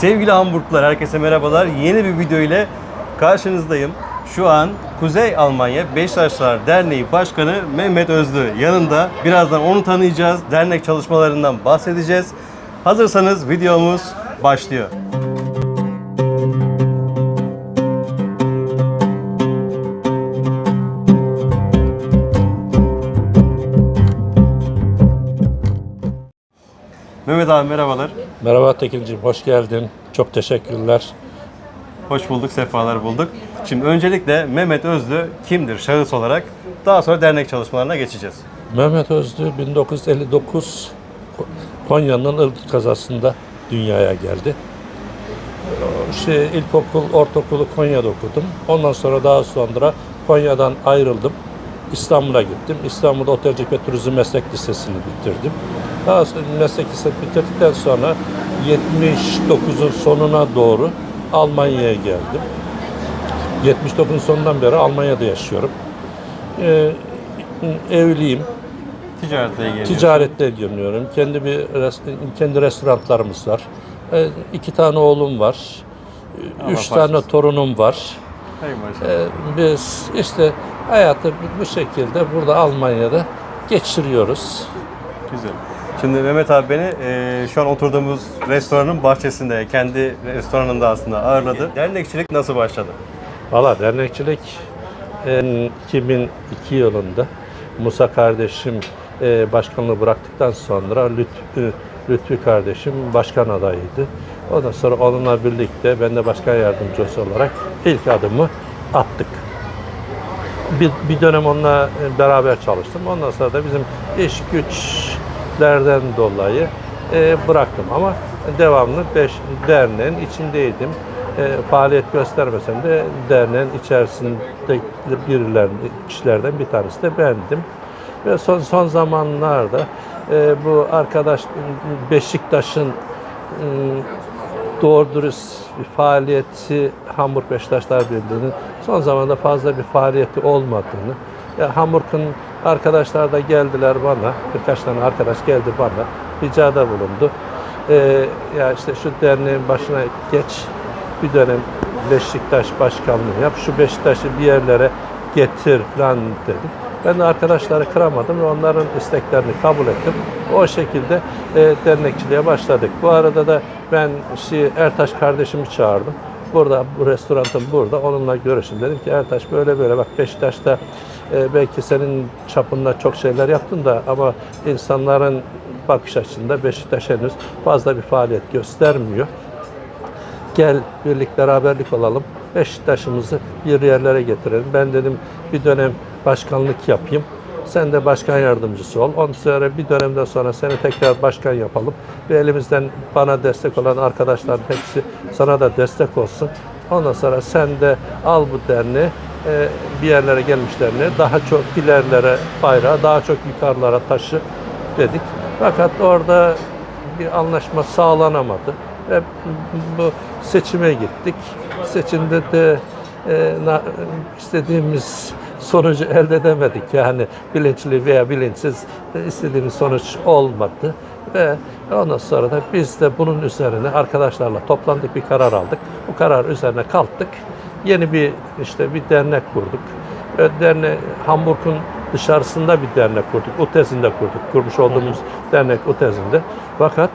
Sevgili Hamburglular, herkese merhabalar. Yeni bir video ile karşınızdayım. Şu an Kuzey Almanya Beşiktaşlar Derneği Başkanı Mehmet Özlü yanında. Birazdan onu tanıyacağız. Dernek çalışmalarından bahsedeceğiz. Hazırsanız videomuz başlıyor. Mehmet abi merhabalar. Merhaba Tekin'ciğim, hoş geldin. Çok teşekkürler. Hoş bulduk, sefalar bulduk. Şimdi öncelikle Mehmet Özlü kimdir şahıs olarak? Daha sonra dernek çalışmalarına geçeceğiz. Mehmet Özlü 1959 Konya'nın Ilgıt kazasında dünyaya geldi. Şey, ilkokul, ortaokulu Konya'da okudum. Ondan sonra daha sonra Konya'dan ayrıldım. İstanbul'a gittim. İstanbul'da Otelcilik ve Turizm Meslek Lisesi'ni bitirdim. Daha sonra meslek lisesi bitirdikten sonra 79'un sonuna doğru Almanya'ya geldim. 79'un sonundan beri Almanya'da yaşıyorum. Ee, evliyim. Ticaretle ilgileniyorsun. Ticaretle ilgileniyorum. Kendi bir kendi restoranlarımız var. Ee, iki tane oğlum var. Allah Üç tane bağışlasın. torunum var. Maşallah. Ee, biz işte hayatı bu şekilde burada Almanya'da geçiriyoruz. Güzel. Şimdi Mehmet abi beni e, şu an oturduğumuz restoranın bahçesinde, kendi restoranında aslında ağırladı. Dernekçilik nasıl başladı? Valla dernekçilik e, 2002 yılında Musa kardeşim e, başkanlığı bıraktıktan sonra Lütfü, Lütfü kardeşim başkan adayıydı. Ondan sonra onunla birlikte ben de başkan yardımcısı olarak ilk adımı attık. Bir, bir dönem onunla beraber çalıştım. Ondan sonra da bizim iş güçlerden dolayı e, bıraktım ama devamlı beş derneğin içindeydim. E, faaliyet göstermesem de derneğin içerisinde birilerden, kişilerden bir tanesi de bendim. Ve son son zamanlarda e, bu arkadaş Beşiktaş'ın e, doğru dürüst bir faaliyeti Hamburg Beşiktaşlar Birliği'nin son zamanda fazla bir faaliyeti olmadığını, ya Hamburg'un arkadaşlar da geldiler bana, birkaç tane arkadaş geldi bana, ricada bulundu. Ee, ya işte şu derneğin başına geç, bir dönem Beşiktaş başkanlığı yap, şu Beşiktaş'ı bir yerlere getir falan dedim. Ben de arkadaşları kıramadım ve onların isteklerini kabul ettim. O şekilde e, dernekçiliğe başladık. Bu arada da ben şey, Ertaş kardeşimi çağırdım. Burada, bu restoranım burada. Onunla görüştüm. Dedim ki Ertaş böyle böyle bak Beşiktaş'ta e, belki senin çapında çok şeyler yaptın da ama insanların bakış açısında Beşiktaş henüz fazla bir faaliyet göstermiyor gel birlik beraberlik olalım. Beşiktaş'ımızı bir yerlere getirelim. Ben dedim bir dönem başkanlık yapayım. Sen de başkan yardımcısı ol. Ondan sonra bir dönemden sonra seni tekrar başkan yapalım. Ve elimizden bana destek olan arkadaşların hepsi sana da destek olsun. Ondan sonra sen de al bu derneği e, bir yerlere gelmiş derneği daha çok ilerlere bayrağı daha çok yukarılara taşı dedik. Fakat orada bir anlaşma sağlanamadı ve bu seçime gittik. Seçimde de e, istediğimiz sonucu elde edemedik. Yani bilinçli veya bilinçsiz istediğimiz sonuç olmadı. Ve ondan sonra da biz de bunun üzerine arkadaşlarla toplandık bir karar aldık. Bu karar üzerine kalktık. Yeni bir işte bir dernek kurduk. Ve Derne Hamburg'un dışarısında bir dernek kurduk. UTES'inde kurduk. Kurmuş olduğumuz dernek UTES'inde. Fakat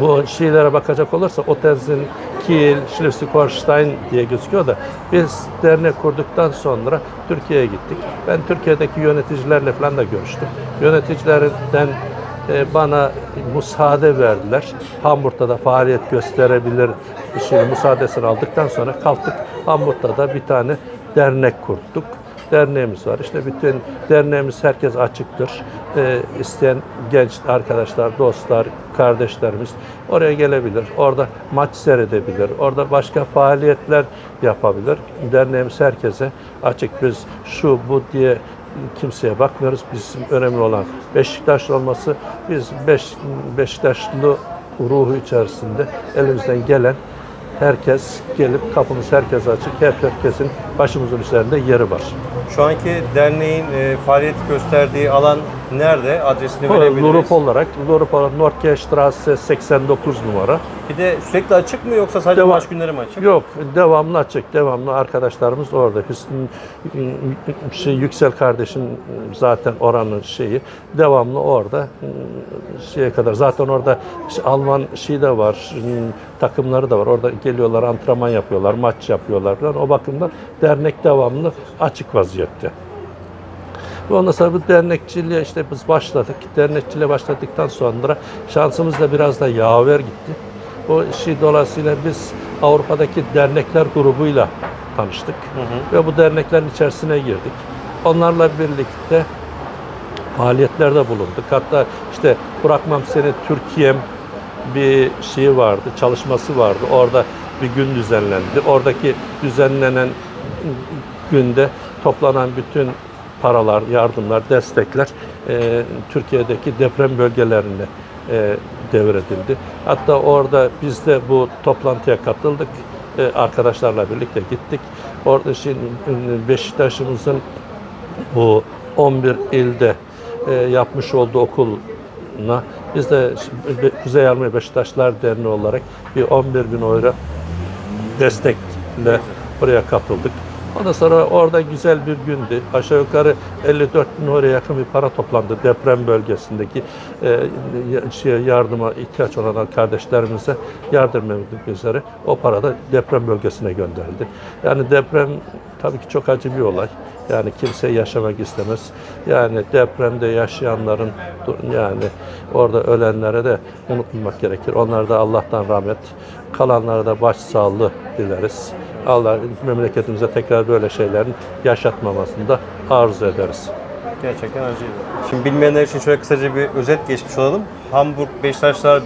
bu şeylere bakacak olursa Otez'in Kiel, Schleswig-Holstein diye gözüküyor da biz dernek kurduktan sonra Türkiye'ye gittik. Ben Türkiye'deki yöneticilerle falan da görüştüm. Yöneticilerden e, bana müsaade verdiler. Hamburg'da da faaliyet gösterebilir şey, müsaadesini aldıktan sonra kalktık. Hamburg'da da bir tane dernek kurduk derneğimiz var. İşte bütün derneğimiz herkes açıktır. Ee, isteyen genç arkadaşlar, dostlar, kardeşlerimiz oraya gelebilir. Orada maç seyredebilir. Orada başka faaliyetler yapabilir. Derneğimiz herkese açık. Biz şu bu diye kimseye bakmıyoruz. Bizim önemli olan Beşiktaşlı olması. Biz beş, Beşiktaşlı ruhu içerisinde elimizden gelen herkes gelip kapımız herkes açık. Her herkesin başımızın üzerinde yeri var. Şu anki derneğin e, faaliyet gösterdiği alan nerede? Adresini verebiliriz. Lurup olarak, Lurup olarak Nordkehrstraße 89 numara. Bir de sürekli açık mı yoksa sadece Devam- maç günleri mi açık? Yok, devamlı açık, devamlı arkadaşlarımız orada. Hüsn- şey, Yüksel kardeşin zaten oranın şeyi, devamlı orada şeye kadar. Zaten orada işte Alman şey de var, takımları da var. Orada geliyorlar, antrenman yapıyorlar, maç yapıyorlar falan. O bakımdan dernek devamlı açık vaziyette. Ve ondan sonra bu dernekçiliğe işte biz başladık. Dernekçiliğe başladıktan sonra şansımız da biraz da yaver gitti. O şey dolayısıyla biz Avrupa'daki dernekler grubuyla tanıştık. Ve bu derneklerin içerisine girdik. Onlarla birlikte faaliyetlerde bulunduk. Hatta işte Bırakmam Seni Türkiye'm bir şeyi vardı, çalışması vardı. Orada bir gün düzenlendi. Oradaki düzenlenen günde toplanan bütün paralar, yardımlar, destekler e, Türkiye'deki deprem bölgelerine e, devredildi. Hatta orada biz de bu toplantıya katıldık. E, arkadaşlarla birlikte gittik. Orada şimdi Beşiktaş'ımızın bu 11 ilde e, yapmış olduğu okuluna biz de Kuzey Almanya Beşiktaşlar Derneği olarak bir 11 bin euro destekle buraya katıldık. Ondan sonra orada güzel bir gündü. Aşağı yukarı 54 bin euroya yakın bir para toplandı deprem bölgesindeki e, ya- yardıma ihtiyaç olan kardeşlerimize yardım etmek üzere o para da deprem bölgesine gönderildi. Yani deprem tabii ki çok acı bir olay. Yani kimse yaşamak istemez. Yani depremde yaşayanların yani orada ölenlere de unutmamak gerekir. Onlara da Allah'tan rahmet, kalanlara da başsağlığı dileriz. Allah memleketimize tekrar böyle şeylerin yaşatmamasını da arzu ederiz. Gerçekten acıydı. Şimdi bilmeyenler için şöyle kısaca bir özet geçmiş olalım. Hamburg Beşiktaşlar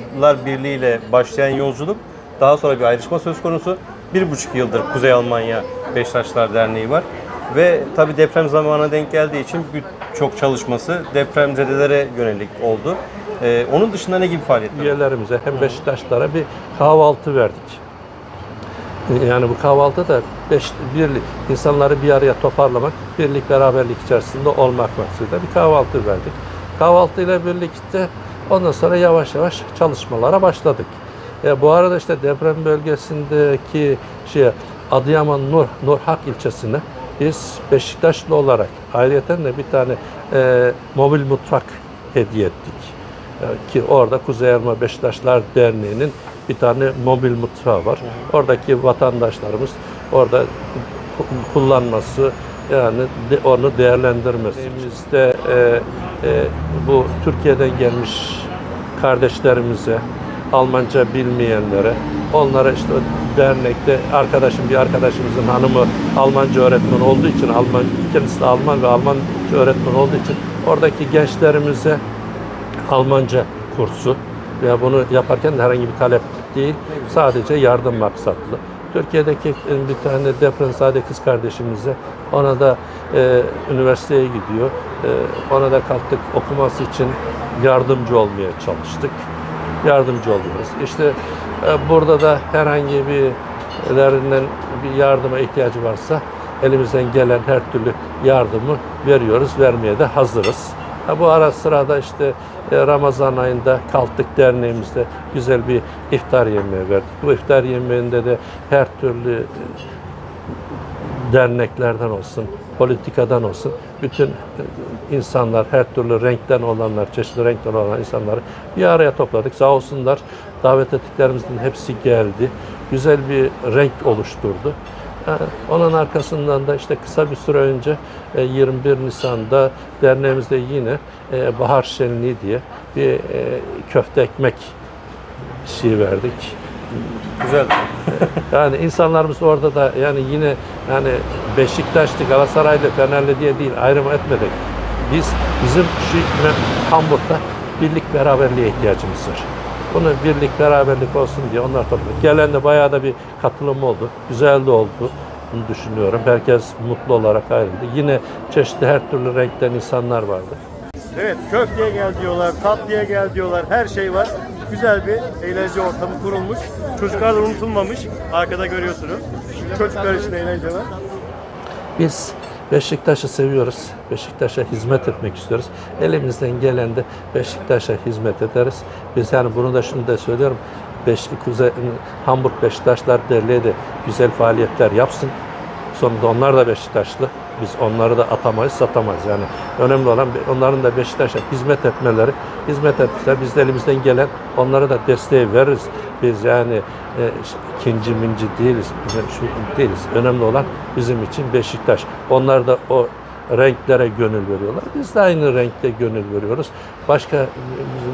Birliği ile başlayan yolculuk daha sonra bir ayrışma söz konusu. Bir buçuk yıldır Kuzey Almanya Beşiktaşlar Derneği var. Ve tabi deprem zamanına denk geldiği için birçok çalışması depremzedelere yönelik oldu. Ee, onun dışında ne gibi faaliyetler? Üyelerimize hem Beşiktaşlara bir kahvaltı verdik. Yani bu kahvaltı da beş, birlik, insanları bir araya toparlamak, birlik beraberlik içerisinde olmak maksadıyla bir kahvaltı verdik. Kahvaltıyla birlikte ondan sonra yavaş yavaş çalışmalara başladık. E, bu arada işte deprem bölgesindeki şey Adıyaman Nur, Nurhak ilçesine biz Beşiktaşlı olarak ayrıyeten de bir tane e, mobil mutfak hediye ettik. E, ki orada Kuzey Elma Beşiktaşlar Derneği'nin bir tane mobil mutfağı var. Oradaki vatandaşlarımız orada ku- kullanması yani de- onu değerlendirmesi. Bizde e, e, bu Türkiye'den gelmiş kardeşlerimize, Almanca bilmeyenlere, onlara işte dernekte arkadaşım bir arkadaşımızın hanımı Almanca öğretmen olduğu için Alman kendisi de Alman ve Almanca öğretmen olduğu için oradaki gençlerimize Almanca kursu ve bunu yaparken de herhangi bir talep değil, sadece yardım maksatlı. Türkiye'deki bir tane depremzade kız kardeşimize, ona da e, üniversiteye gidiyor. E, ona da kalktık okuması için yardımcı olmaya çalıştık. Yardımcı oluyoruz. İşte e, burada da herhangi birilerinden bir yardıma ihtiyacı varsa elimizden gelen her türlü yardımı veriyoruz, vermeye de hazırız. Ha, bu ara sırada işte Ramazan ayında Kalktık Derneğimizde güzel bir iftar yemeği verdik. Bu iftar yemeğinde de her türlü e, derneklerden olsun, politikadan olsun, bütün e, insanlar, her türlü renkten olanlar, çeşitli renkten olan insanları bir araya topladık. Sağ olsunlar davet ettiklerimizin hepsi geldi. Güzel bir renk oluşturdu. Onun arkasından da işte kısa bir süre önce e, 21 Nisan'da derneğimizde yine e, Bahar Şenliği diye bir e, köfte ekmek şey verdik. Güzel. Yani insanlarımız orada da yani yine yani Beşiktaşlı, Galatasaraylı, Fenerli diye değil ayrım etmedik. Biz bizim şu Hamburg'da birlik beraberliğe ihtiyacımız var. Bunu birlik beraberlik olsun diye onlar topladık. Gelen de bayağı da bir katılım oldu. Güzel de oldu. Bunu düşünüyorum. Herkes mutlu olarak ayrıldı. Yine çeşitli her türlü renkten insanlar vardı. Evet, köfteye gel diyorlar, tatlıya gel diyorlar, her şey var. Güzel bir eğlence ortamı kurulmuş. Çocuklar da unutulmamış. Arkada görüyorsunuz. Çocuklar için eğlence var. Biz Beşiktaş'ı seviyoruz. Beşiktaş'a hizmet etmek istiyoruz. Elimizden gelen de Beşiktaş'a hizmet ederiz. Biz yani bunu da şunu da söylüyorum. Beş, Kuzey, Hamburg Beşiktaşlar Derneği de güzel faaliyetler yapsın. Sonunda onlar da Beşiktaşlı. Biz onları da atamayız, satamayız. Yani önemli olan onların da Beşiktaş'a hizmet etmeleri. Hizmet etmişler. Biz de elimizden gelen onlara da desteği veririz. Biz yani e, ikinci minci değiliz. Şu değiliz. Önemli olan bizim için Beşiktaş. Onlar da o renklere gönül veriyorlar. Biz de aynı renkte gönül veriyoruz. Başka e, bizim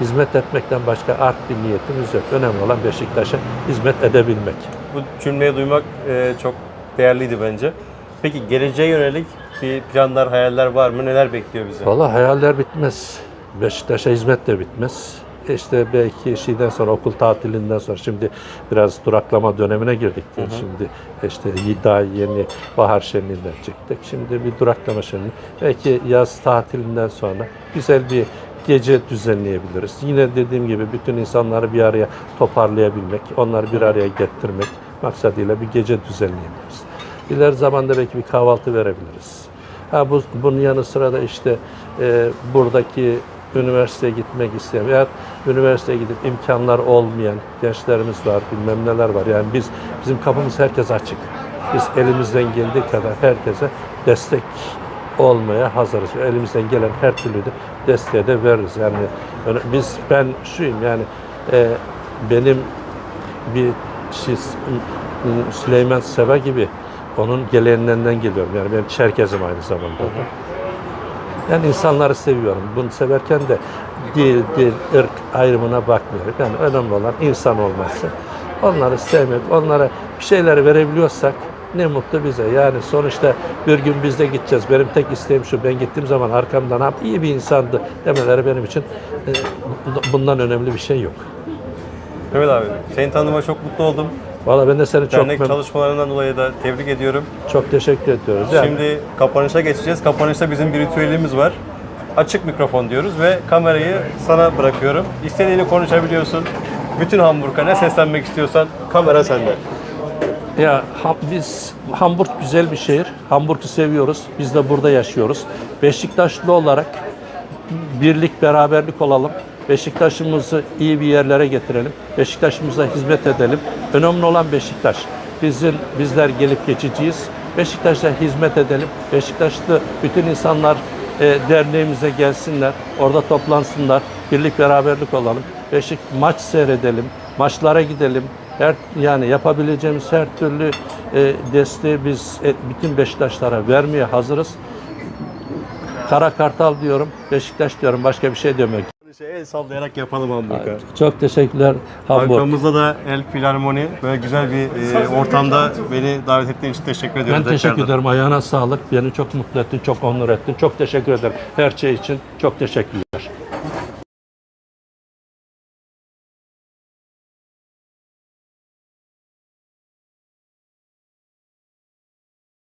hizmet etmekten başka art bir niyetimiz yok. Önemli olan Beşiktaş'a hizmet edebilmek. Bu cümleyi duymak e, çok değerliydi bence. Peki geleceğe yönelik bir planlar, hayaller var mı? Neler bekliyor bizi? Valla hayaller bitmez. Beşiktaş'a hizmet de bitmez. İşte belki şeyden sonra okul tatilinden sonra şimdi biraz duraklama dönemine girdik. Şimdi işte daha yeni bahar şenliğinden çıktık. Şimdi bir duraklama şenliği. Belki yaz tatilinden sonra güzel bir gece düzenleyebiliriz. Yine dediğim gibi bütün insanları bir araya toparlayabilmek, onları bir araya getirmek maksadıyla bir gece düzenleyebiliriz. İleri zamanda belki bir kahvaltı verebiliriz. Ha bu, bunun yanı sıra da işte e, buradaki üniversiteye gitmek isteyen veya üniversiteye gidip imkanlar olmayan gençlerimiz var, bilmem neler var. Yani biz bizim kapımız herkes açık. Biz elimizden geldiği kadar herkese destek olmaya hazırız. Elimizden gelen her türlü de desteği de veririz. Yani biz ben şuyum yani e, benim bir şey Süleyman Seva gibi onun geleneğinden geliyorum. Yani ben Çerkezim aynı zamanda. da. Yani insanları seviyorum. Bunu severken de dil, dil, ırk ayrımına bakmıyorum. Yani önemli olan insan olması. Onları sevmek, onlara bir şeyler verebiliyorsak ne mutlu bize. Yani sonuçta bir gün biz de gideceğiz. Benim tek isteğim şu, ben gittiğim zaman arkamdan "Ha, iyi bir insandı demeleri benim için e, bundan önemli bir şey yok. Evet abi, seni tanıdığıma çok mutlu oldum. Valla ben de seni çok Dernek çalışmalarından dolayı da tebrik ediyorum. çok teşekkür ediyoruz. Yani Şimdi kapanışa geçeceğiz. Kapanışta bizim bir ritüelimiz var. Açık mikrofon diyoruz ve kamerayı sana bırakıyorum. İstediğini konuşabiliyorsun. Bütün Hamburg'a ne seslenmek istiyorsan kamera sende. Ya ha- biz Hamburg güzel bir şehir. Hamburg'u seviyoruz. Biz de burada yaşıyoruz. Beşiktaşlı olarak birlik, beraberlik olalım. Beşiktaş'ımızı iyi bir yerlere getirelim. Beşiktaş'ımıza hizmet edelim. Önemli olan Beşiktaş. Bizim bizler gelip geçiciyiz. Beşiktaş'a hizmet edelim. Beşiktaşlı bütün insanlar e, derneğimize gelsinler. Orada toplansınlar. Birlik, beraberlik olalım. Beşik maç seyredelim. Maçlara gidelim. Her yani yapabileceğimiz her türlü e, desteği biz e, bütün Beşiktaşlara vermeye hazırız. Kara Kartal diyorum, Beşiktaş diyorum, başka bir şey demiyorum. El sallayarak yapalım Hamburg'a. Çok teşekkürler Hamburg. Arkamızda da El Filarmoni. Böyle güzel bir e, ortamda beni davet ettiğin için teşekkür ediyorum. Ben teşekkür tekrardan. ederim. Ayağına sağlık. Beni çok mutlu ettin, çok onur ettin. Çok teşekkür ederim her şey için. Çok teşekkürler.